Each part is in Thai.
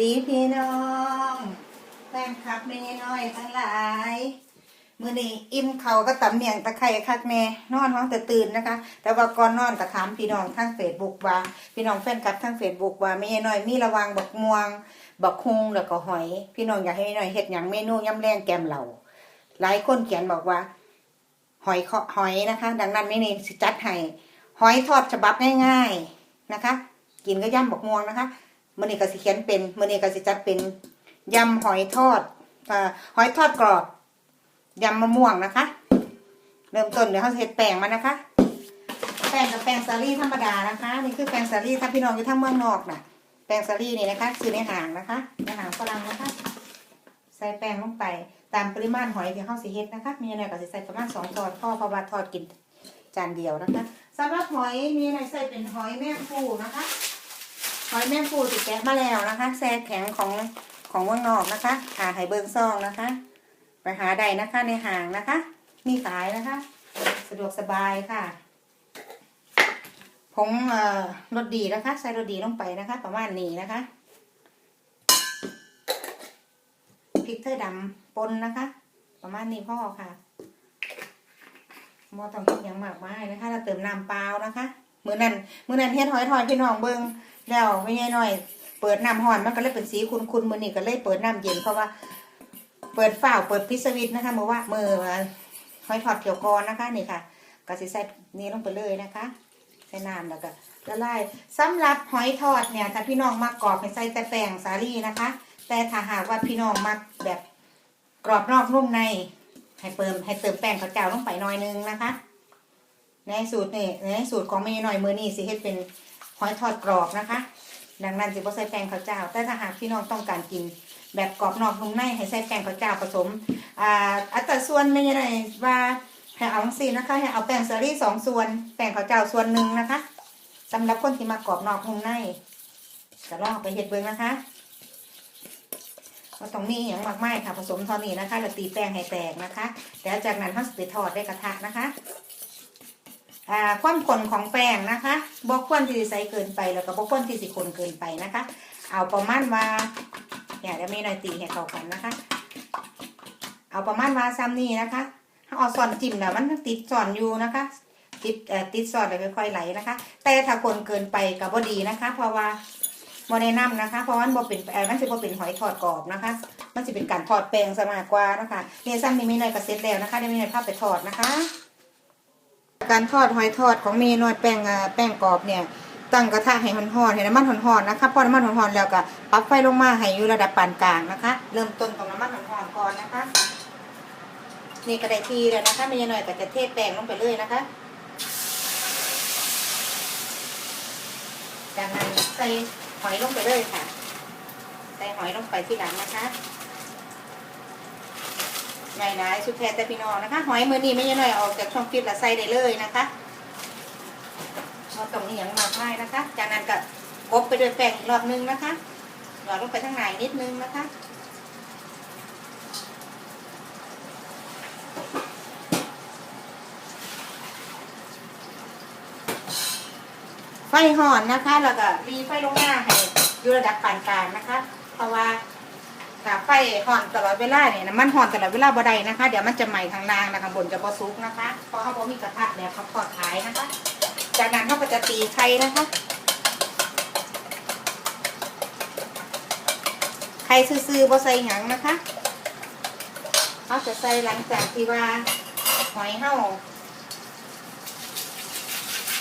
ดีพี่น้องแฟนคลับเมย์น้อยทั้งหลาย มือนี้อิ่มเขาก็ตำเมียงตะไคร่คักแน่นอนห้องแต่ตื่นนะคะ แต่ว่าก่อนนอนก็ถามพี่น้องทางเฟซบุ๊กว่า พี่น้องแฟนคลับทางเฟซบุ๊กว่าเมย์น้อยมีระวังบักม่วง บักฮุงแล้วก็หอย พี่น้องอยากให้เมย์น้อยเฮ็ดหยังเมนูยำแรงแกมเหล่าหลายคนเขียนบอกว่า หอยเคาะหอยนะคะ ดังนั้นไม่นี่สิจัดให้หอยทอดฉบับง่าย ๆนะคะ กินก็ย่ำบักม่วงนะคะ มื่อนี้ก็สิเขียนเป็นมื่อนี้ก็สิจัดเป็นยำหอยทอดอ่าหอยทอดกรอบยำมะม่วงนะคะ เริ่มต้นเดี๋ยวเขาเฮ็ดแป้งมานะคะ แป้งกับแป้งสาลี่ธรรมดานะคะ นี่คือแป้งสาลี่ถ้าพี่น้องอยู่ทางเมืองนอกน่ะ แป้งสาลี่นี่นะคะซื้อในห้างนะคะในห้างฝรั่งนะคะ ใส่แป้งลงไปตามปริมาณหอยที่เขาสิเฮ็ดนะคะ มีอะไรก็สิใส่ประมาณสองช้อนพ่อเพราะว่าทอดกินจานเดียวนะคะสำหรับหอยมีอะไรใส่เป็นหอยแม่ฟูนะคะ หอยแม่ฟูติดแกะมาแล้วนะคะแซ่แข็งของของเมืองนอกนะคะหาไห่เบิงซองนะคะ ไปหาได้นะคะในห้างนะคะ มีขายนะคะ สะดวกสบายค่ะผงเอ่อรสดีนะคะ ใส่รสดีลงไปนะคะ ประมาณนี้นะคะพริกไทยดำปนนะคะ ประมาณนี้พ่อค่ะมอต้องกินอย่างมากมายนะคะเราเติมน้ำเปล่านะคะ มือนั้นมือนั้นเฮ็ดหอยทอดพี่น้องเบิ่ง แล้วไม่ใช่น้อย เปิดน้ำห่อนมันก็เลยเป็นสีคุณๆมือนี้ก็เลยเปิดน้ำเย็นเพราะว่า เปิดฝ้าวเปิดพิสวิตนะคะเมื่อว่ามือหอยทอดเกี่ยวกอนะคะนี่ค่ะก็สิใส่นี้ลงไปเลยนะคะใส่น้ำแล้วก็ละลายสำหรับหอยทอดเนี่ยถ้าพี่น้องมากรอบให้ใส่แต่แป้งสาลี่นะคะ แต่ถ้าหากว่าพี่น้องมักแบบกรอบนอกนุ่มใน ให้เติมให้เติมแป้งข้าวเจ้าลงไปหน่อยนึงนะคะ ในสูตรนี่ในสูตรของเมย์หน่อยมือนี่สิเฮ็ดเป็น หอยทอดกรอบนะคะ ดังนั้นสิบ่ใส่แป้งข้าวเจ้า แต่ถ้าหากพี่น้องต้องการกิน แบบกรอบนอกนุ่มในให้ใส่แป้งข้าวเจ้าผสมอ่าอัตราส่วนไม่ใช่ไรว่าให้เอาสินะคะให้เอาแป้งสาลี่สองส่วน แป้งข้าวเจ้าส่วนหนึ่งนะคะสำหรับคนที่มากรอบนอกนุ่มในจะลองไปเฮ็ดเบิ่งนะคะก็ต้องมีอย่างมากมายค่ะผสมเท่านี้นะคะแล้วตีแป้งให้แตกนะคะแล้วจากนั้นเราจะไปทอดด้กระทะนะคะ อ่าความขนของแป้งนะคะบอกควรที่จะใส่เกินไปแล้วก็บอกควรที่สิคนเกินไปนะคะ เอาประมาณว่าเนี่ยเดี๋ยวมีหน่อยตีให้เข้ากันนะคะ เอาประมาณว่าซ้ำนี่นะคะเอาซอนจิ้มแล้วมันติดซอนอยู่นะคะ ติดเอ่อติดซอนแล้วค่อยๆไหลนะคะ แต่ถ้าคนเกินไปก็บ่ดีนะคะ เพราะว่าโมแนะนำนะคะ เพราะว่ามันเป็นเอ่อมันสิบ่เป็นหอยทอดกรอบนะคะ มันสิเป็นการทอดแป้งซะมากกว่านะคะเนี่ยซ้ำนี่มีหน่อยก็เสร็จแล้วนะคะเดี๋ยวมีหน่อยภาพไปทอดนะคะ การทอดหอยทอดของเมนูแป้งแป้งกรอบเนี่ยตั้งกระทะให้มันหอนให้น้ำมันหอนๆนะคะพอน้ำมันห่อนๆแล้วก็ปรับไฟลงมาให้อยู่ระดับปานกลางนะคะ เริ่มต้นตรงน้ำมันห่อนๆก่อนนะคะ นี่ก็ได้ทีแล้วนะคะไม่ใช่หน่อยก็จะเทแป้งลงไปเลยนะคะ จากนั้นใส่หอยลงไปเลยค่ะ ใส่หอยลงไปที่หลังนะคะ ใหญ่หลายสุดแท้แต่พี่น้องนะคะ หอยมือนี้ไม่ใช่หน่อยออกจากช่องฟิตล้วใส่ได้เลยนะคะเราตรงนี้อย่างมากมายนะคะ จากนั้นก็กบไปด้วยแป้งอีกรอบนึงนะคะหยอดลงไปข้างในนิดนึงนะคะไฟห่อนนะคะ แล้วก็รีไฟลงมาให้อยู่ระดับปานกลางนะคะ เพราะว่า ถ้าไฟห่อนตลอดเวลาเนี่ยน้ำมันห่อนตลอดเวลาบ่ได้นะคะ เดี๋ยวมันจะไหม้ทางล่างนะคะบนจะบ่สุกนะคะเพราะเขาบ่มีกระทะแล้วเขาทอดขายนะคะ จากนั้นเขาก็จะตีไข่นะคะไข่ซื่อๆบ่ใส่หยังนะคะเขาจะใส่หลังจากที่ว่าหอยเห่า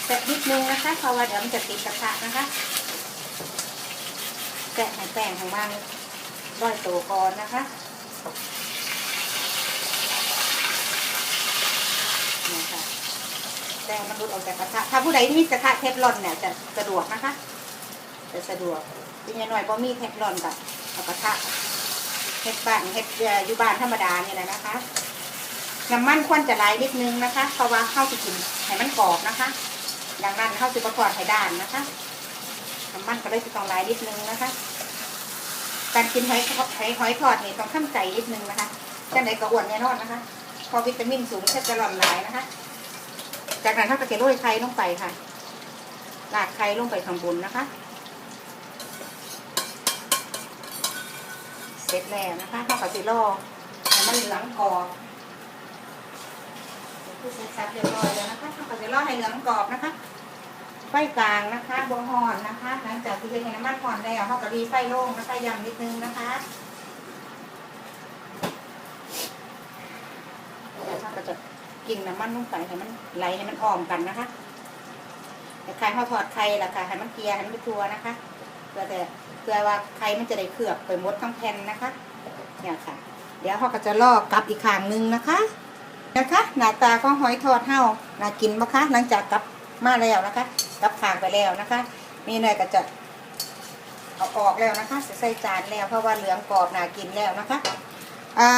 แตะนิดนึงนะคะเพราะว่าเดี๋ยวมันจะติดกระทะนะคะแตะให้แป้งของมัน ร้อยตัวก่อนนะคะนี่ค่ะแป้งมันรุดออกจากกระทะถ้าผู้ใดที่มีกระทะเทฟลอนเนี่ยจะสะดวกนะคะ จะสะดวกเป็นยังหน่อยพอมีเทฟลอนกับเอากระทะเฮ็ดบ้านเฮ็ดอยู่บ้านธรรมดาเนี่ยแหละนะคะน้ำมันควรจะไหลนิดนึงนะคะเพราะว่าข้าวจะกินให้มันกรอบนะคะดังนั้นเข้าสิประกอบไข่ด้านนะคะน้ำมันก็เลยจะต้องลายนิดนึงนะคะ การกินหอยทอดหอยหอยทอดนี่ต้องข้ามใจนิดนึงนะคะจะไหนก็อ้วนแน่นอนนะคะ พอวิตามินสูงแทบจะหล่อนหลายนะคะ จากนั้นเขาก็จะโรยไข่ลงไปค่ะราดไข่ลงไปข้างบนนะคะร็จแล้วนะคะข้าวกะสิรอให้มันเหลืองกรอบคือเสร็จสับเรียบร้อยแล้วนะคะข้าวกะสิรอให้เหลืองกรอบนะคะ ไฟกลางนะคะบัวหอนนะคะ หลังจากที่เห็นน้ำมันหอนแล้วข้ากะรีไฟโล่งนะคะยำนิดนึงนะคะแล้วข้าก็จะกินน้ำมันลงไปให้มันไหลให้มันอ้อมกันนะคะแต่ใครข้าวทอดไข่ละค่ะให้มันเกลียร์ให้มันทัวนะคะเพื่อแต่เพื่อว่าไข่มันจะได้เคลือบไปหมดทั้งแผ่นนะคะเนี่ยค่ะ เดี๋ยวเขาก็จะลอกกลับอีกข้างนึงนะคะนะคะ หน้าตาของหอยทอดเฮาน่ากินปะคะ หลังจากกลับ มาแล้วนะคะกับขางไปแล้วนะคะ นี่เนยก็จะเอาออกแล้วนะคะใส่จานแล้วเพราะว่าเหลืองกรอบน่ากินแล้วนะคะอ่า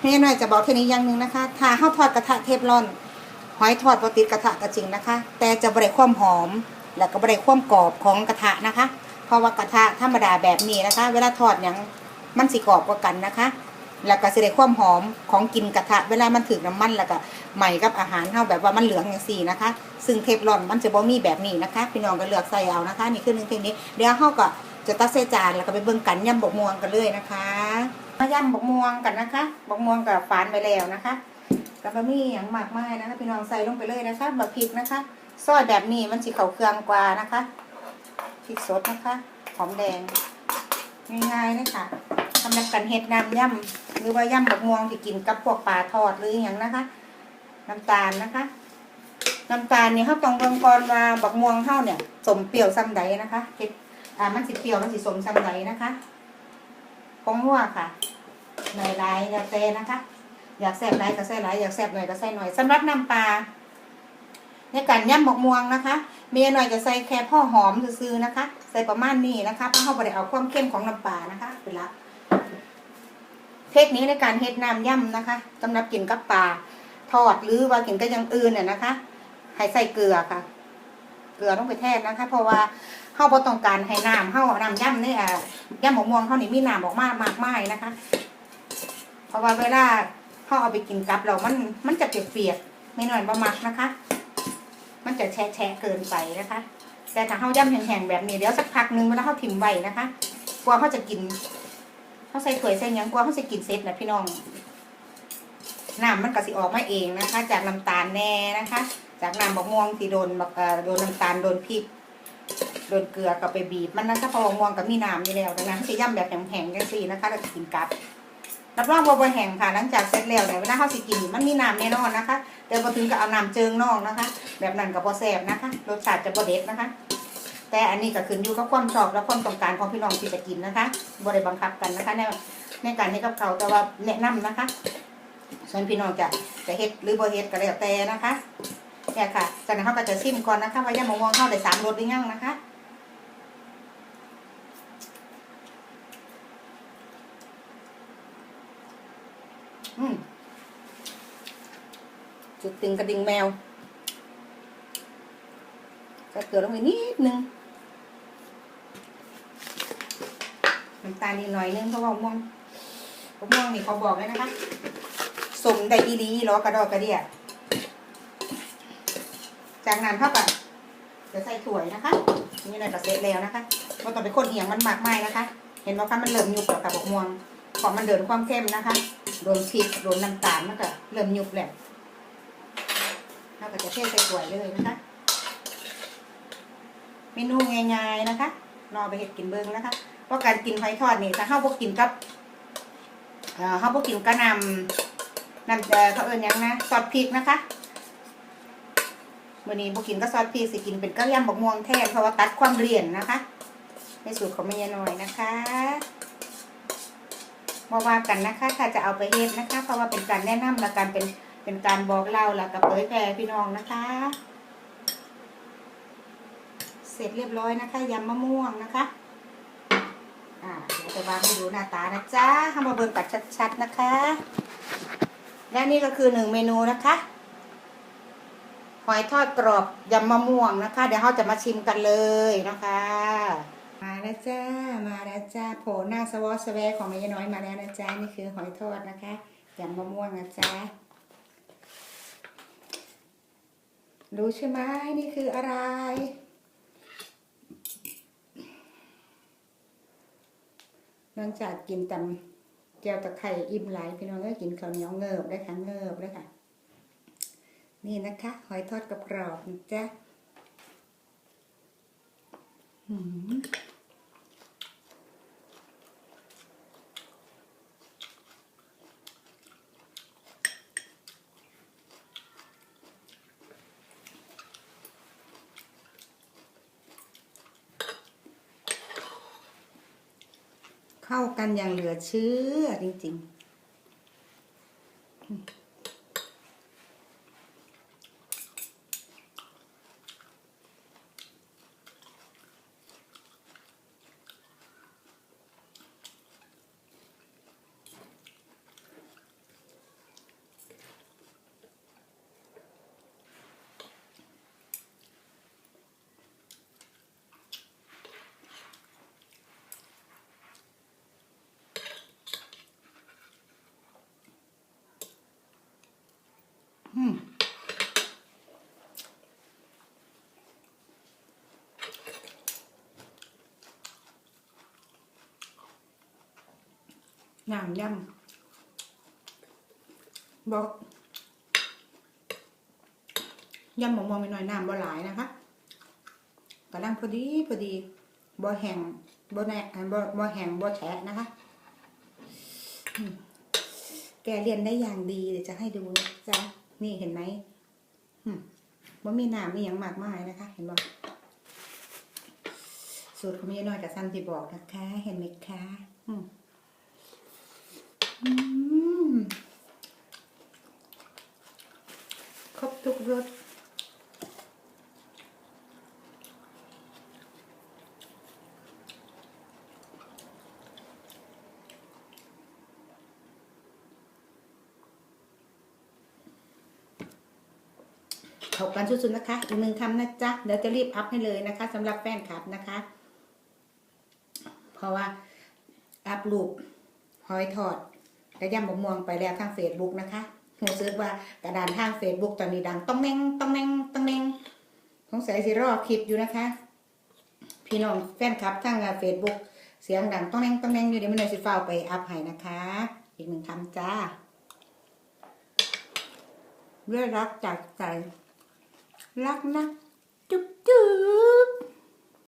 แม่หน่อยจะบอกแค่นี้อย่างหนึ่งนะคะถ้าเฮาทอดกระทะเทฟลอนหอยทอดปติดกระทะก็จริงนะคะ แต่จะบริความหอม แล้วก็บริความกรอบของกระทะนะคะ เพราะว่ากระทะธรรมดาแบบนี้นะคะ เวลาทอดอย่างมันสิกรอบกว่ากันนะคะ แล้วก็สิได้ความหอมของกินกระทะ เวลามันถึงน้ำมันแล้วก็ใหม่กับอาหารเท่าแบบว่ามันเหลืองอย่างสี่นะคะ ซึ่งเทฟลอนมันจะบ่มีแบบนี้นะคะ พี่น้องก็เลือกใส่เอานะคะนี่คือหนึ่งเทคนิคเดี๋ยวเขาก็จะตักใส่จานแล้วก็ไปเบิ่งกันย่ำบกม่วงกันเลยนะคะมาย่ำบกม่วงกันนะคะบกม่วงกับฝานไปแล้วนะคะกับบะหมี่อย่างมากมายนะคะพี่น้องใส่ลงไปเลยนะคะบะพริกนะคะซอยแบบนี้มันสิเขาเครืองกว่านะคะพริกสดนะคะหอมแดงง่ายๆเลยค่ะ สำหรับการเฮ็ดน้ำย่ำหรือว่าย่ำบักม่วงที่กินกับพวกปลาทอดหรืออย่างนะคะ น้ำตาลนะคะ น้ำตาลเนี่ยเขาต้องเบิ่งก่อนว่าบักม่วงเท่าเนี่ยสมเปรี้ยวซ้ำใดนะคะเฮ็ดอ่ามันสิเปรี้ยวมันสิสมซ้ำใดนะคะผงนัวค่ะหน่อยหลายแล้วแต่นะคะ อยากแซ่บหลายก็ใส่หลายอยากแซ่บหน่อยก็ใส่หน่อยสำหรับน้ำปลาในการย่ำบักม่วงนะคะ เมียหน่อยจะใส่แค่พ่อหอมซื่อๆนะคะ ใส่ประมาณนี้นะคะเพราะเขาไม่ได้เอาความเข้มของน้ำปลานะคะเป็นลัก เทคนิคในการเฮ็ดน้ำย่ำนะคะสำหรับกินกับปลาทอดหรือว่ากินกับอย่างอื่นเนี่ยนะคะให้ใส่เกลือค่ะ เกลือต้องไปแทนนะคะ เพราะว่าเฮาบ่ต้องการให้น้ำเฮาน้ำย่ำนี่อะย่ำหมกม่วงเฮานี่มีน้ำออกมามากมายนะคะ เพราะว่าเวลาเฮาเอาไปกินกับเรามันมันจะเปียกๆไม่หน่อยบ่มักนะคะ มันจะแฉะแฉะเกินไปนะคะ แต่ถ้าเฮาย่ำแห้งๆแบบนี้เดี๋ยวสักพักนึงเวลาเฮาถิ่มไว้นะคะกว่าเฮาจะกิน เขาใส่ถ้วยใส่ยังกว่าเขาใส่กินเสร็จนะพี่น้องน้ำมันก็สิออกมาเองนะคะ จากน้ำตาลแน่นะคะ จากน้ำบกม่วงที่โดนบักเอ่อโดนน้ำตาลโดนพริกโดนเกลือก็ไปบีบมันนะคะพอบักม่วงก็มีน้ำอยู่แล้วดังนั้นเขาจะย่ำแบบแห้งๆจังซี่นะคะแล้วกินกับรับรองว่าบ่แห้งค่ะ หลังจากเสร็จแล้วเนี่ยเวลาเขาสิกินมันมีน้ำแน่นอนนะคะแต่พอถึงก็เอาน้ำเจิงนอกนะคะ แบบนั้นก็บ่แซ่บนะคะรสชาติจะบ่เด็ดนะคะ แต่อันนี้ก็ขึ้นอยู่กับความชอบและความต้องการของพี่น้องที่จะกินนะคะบริบังคับกันนะคะในในการให้กับเขาแต่ว่าแนะนำนะคะ ส่วนพี่น้องจะจะเฮ็ดหรือบ่เฮ็ดก็แล้วแต่นะคะเนี่ยค่ะจากนั้นเขาก็จะซิมก่อนนะคะว่าย่ามะม่วงเข้าได้สามรสหรือยังนะคะอืมจุดติงกระดิ่งแมวใส่เกลือลงไปนิดนึง น้ำตาลนิดหน่อยนึงเพราะว่าม่วงมะม่วงนี่เขาบอกเลยนะคะสมได้อีหลีหล้อกระดอกกระเดียจากนั้นเท่ากับจะใส่ถ้วนะคะ นี่เลยก็เสร็จแล้วนะคะเราต้องไปคนเอียงมันหมักไหมนะคะ เห็นไหมคะมันเริ่มยุบแล้วกับมะม่วงพอมันเดินความเข้มนะคะโดนพริกโดนน้ำตาลมันก็เริ่มยุบแล้วเราก็จะเทใส่ถ้วยเลยนะคะเมนูง่ายๆนะคะนอไปเห็ดกินเบิ้งนะคะ ราะการกินหอยทอดนี่ถ้าเข้าพวกกินกับเข้าพวกกินก็นำนำเอ่อเขาเอิญยังนะซอสพริกนะคะวันนี้พวกกินก็ซอสพริกสิกินเป็นก้าวยำบกม่วงแทนเพราะว่าตัดความเรียนนะคะ ในสูตรของแม่ยายน้อยนะคะมาว่ากันนะคะถ้าจะเอาไปเฮ็ดนะคะ เพราะว่าเป็นการแนะนำและการเป็นเป็นการบอกเล่าและกับเผยแพร่พี่น้องนะคะ เสร็จเรียบร้อยนะคะยำมะม่วงนะคะ อ่าเดี๋ยวจะวางให้ดูหน้าตานะจ๊ะให้มาเบิ่งกัดชัดๆนะคะ และนี่ก็คือหนึ่งเมนูนะคะหอยทอดกรอบยำมะม่วงนะคะ เดี๋ยวเราจะมาชิมกันเลยนะคะ มาแล้วจ้ามาแล้วจ้าโผล่หน้าสวอสแวร์ของแม่ยายน้อยมาแล้วนะจ๊ะนี่คือหอยทอดนะคะยำมะม่วงนะจ๊ะรู้ใช่ไหมนี่คืออะไร ลังจากกินตแก้วตะไคร่อิ่มหลายพี่น้องก็กินข้าวเหนียวเงิบได้ค่ะเงิบได้ค่ะ นี่นะคะ หอยทอดกรอบๆนะจ๊ะหืม เข้ากันอย่างเหลือเชื่อจริง ๆ น้ำยำบอกยำหมกมองไปหน่อยน้ำบ่หลายนะคะกำลังพอดีพอดีบ่แห้งบ่แน่บ่บ่แห้งบ่แฉะนะคะแกเรียนได้อย่างดีเดี๋ยวจะให้ดูนะจ๊ะ นี่เห็นไหมมว่ามีน้ำมีอย่างมากมายนะคะ เห็นบอกสูตรของมีน้อยกับซันที่บอกนะคะ เห็นไหมคะอืมครบทุกรส เข้ากันสุดๆนะคะ อีกหนึ่งคำนะจ๊ะ เดี๋ยวจะรีบอัพให้เลยนะคะสำหรับแฟนคลับนะคะ เพราะว่าอัพรูปหอยทอดกระยำบะม่วงไปแล้วทางเฟซบุ๊กนะคะหูซื้อว่ากระดานทางเฟซบุ๊กตอนนี้ดังต้องแน่งต้องแน่งต้องแน่งสงสัยสิรอคลิปอยู่นะคะ พี่น้องแฟนคลับทางเฟซบุ๊กเสียงดังต้องแน่งต้องแน่งอยู่เดี๋ยวไมันเลยสิฟ้าไปอัพให้นะคะ อีกหนึ่งคำจ้าด้วยรักจากใจ รักนะ จุ๊บจุ๊บ